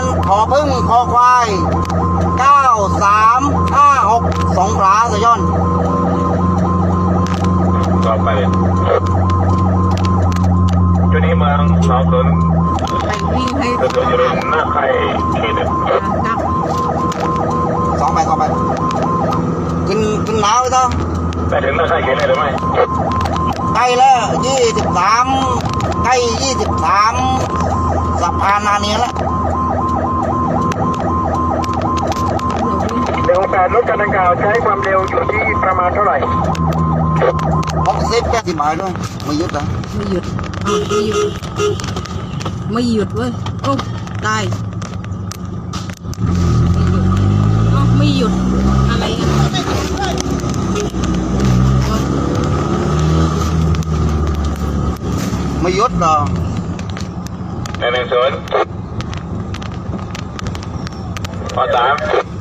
นขอพึ่งคอควายเก้าสามห้าหกสงขลาสยอนต่อไปเลยจุดนี้เมืองสองศูนย์ไปวิ่งให้เกิดตัวอยู่ในหน้าค่ายเขตหนึ่งดักสองไปสองไปขึ้นขึ้นหนาวไปต้องไปถึงหน้าค่ายเขตได้หรือไม่ใกล้แล้วยี่สิบสามใกล้ยี่สิบสามสะพานนาเนียแล้ว หนึ่งแปดรถ คันดังกล่าวใช้ความเร็วอยู่ที่ประมาณเท่าไหร่หกสิบแปดสิบหมายด้วยไม่ยึดนะไม่หยุดอ้าวไม่หยุดไม่หยุดเว้ยโอ้ตายไม่หยุดอ้าวไม่หยุดอะไรอะไม่ยึดหรอหนึ่งหนึ่งศูนย์ข้อสาม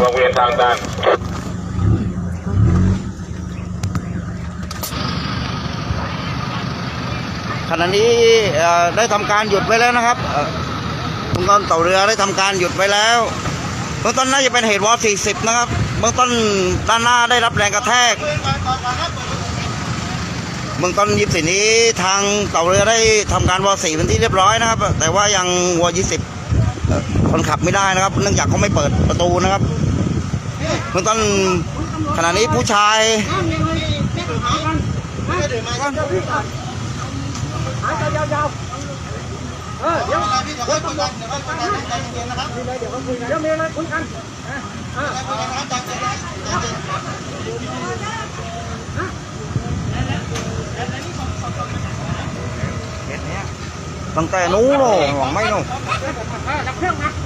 วงเวียนทางตันขณะนี้ได้ทำการหยุดไว้แล้วนะครับเอ่อองค์กรต่อเรือได้ทำการหยุดไว้แล้วเบื้องต้นน่าจะเป็นเหตุวอร์40 นะครับเบื้องต้นด้านหน้าได้รับแรงกระแทกเบื้องต้นยิบสีนี้ทางต่อเรือได้ทำการวอร์4เป็นที่เรียบร้อยนะครับ แต่ว่ายังวอ20เอ่อคนขับไม่ได้นะครับ เนื่องจากเขาไม่เปิดประตูนะครับ เบื้องต้นขณะนี้ผู้ชายตั้งแต่นู้นหวังไม่โน่ฮะโหเมียผัวเมียชนมาตั้งแต่ตอนพอนี่มันเนี่ยนี่ชนเอ้ยบอกว่าจับแต้นะอย่าทำอะไรที่ว่ามันมันมันมันมันเหนือคุยกันดีกว่ามายังวัน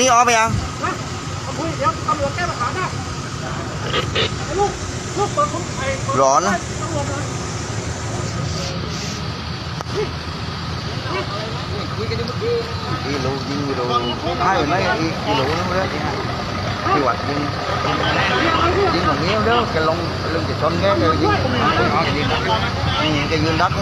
นี้ออกไปยังนะมาคุยเดี๋ยวตำรวจแก้ปัญหาได้ไอ้ลูกลูกเปิดผมไอ้เปิดร้อนนะ กิโลยิงกิโลใช่ไหมยิโลนึงเนี่ยที่วัดยิงยิงของนี้เด้อแกลงลงจะชนแกยิงนี่แกยืนดัก